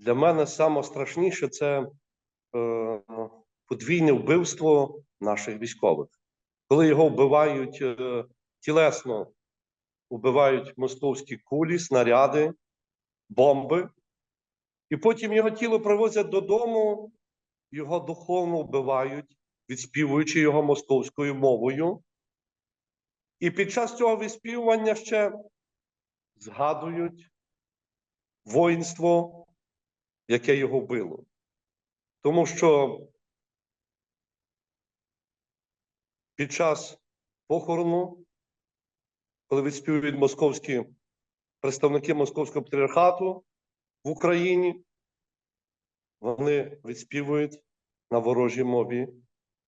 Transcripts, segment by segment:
для мене найстрашніше це е, подвійне вбивство наших військових. Коли його вбивають е, тілесно, вбивають московські кулі, снаряди, бомби, і потім його тіло привозять додому, його духовно вбивають, відспівуючи його московською мовою. І під час цього відспівування ще згадують воїнство, яке його вбило. Тому що під час похорону, коли відспівують московські представники московського патріархату в Україні, вони відспівують на ворожій мові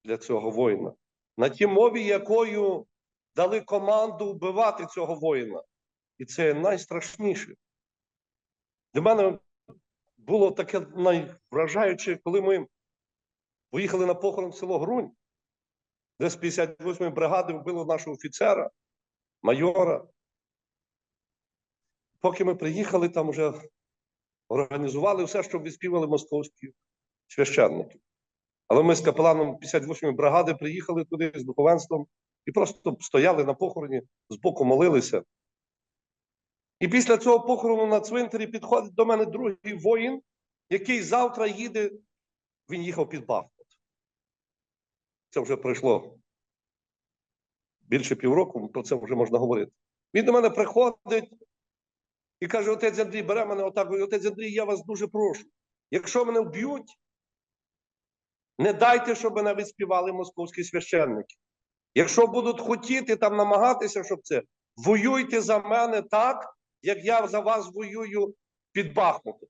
для цього воїна. На тій мові, якою дали команду вбивати цього воїна. І це найстрашніше. Для мене було таке найвражаюче, коли ми поїхали на похорон в село Грунь, де з 58-ї бригади вбили нашого офіцера, майора. Поки ми приїхали, там вже організували все, щоб відспівали московські священники. Але ми з капеланом 58-ї бригади приїхали туди з духовенством і просто стояли на похороні, збоку молилися. І після цього похорону на цвинтарі підходить до мене другий воїн, який завтра їде. Він їхав під Бахмут. Це вже пройшло більше півроку, про це вже можна говорити. Він до мене приходить і каже: отець Андрій, бере мене отак. Отець Андрій, я вас дуже прошу. Якщо мене вб'ють, не дайте, щоб мене відспівали московські священники. Якщо будуть хотіти там намагатися, щоб це, воюйте за мене так, як я за вас воюю під Бахмутом.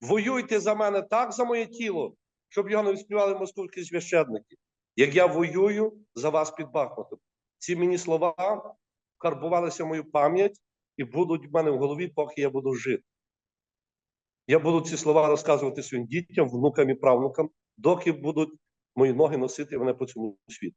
Воюйте за мене так, за моє тіло, щоб його не відспівали московські священники, як я воюю за вас під Бахмутом. Ці мені слова вкарбувалися в мою пам'ять і будуть в мене в голові, поки я буду жити. Я буду ці слова розказувати своїм дітям, внукам і правнукам, доки будуть мої ноги носити мене по цьому світу.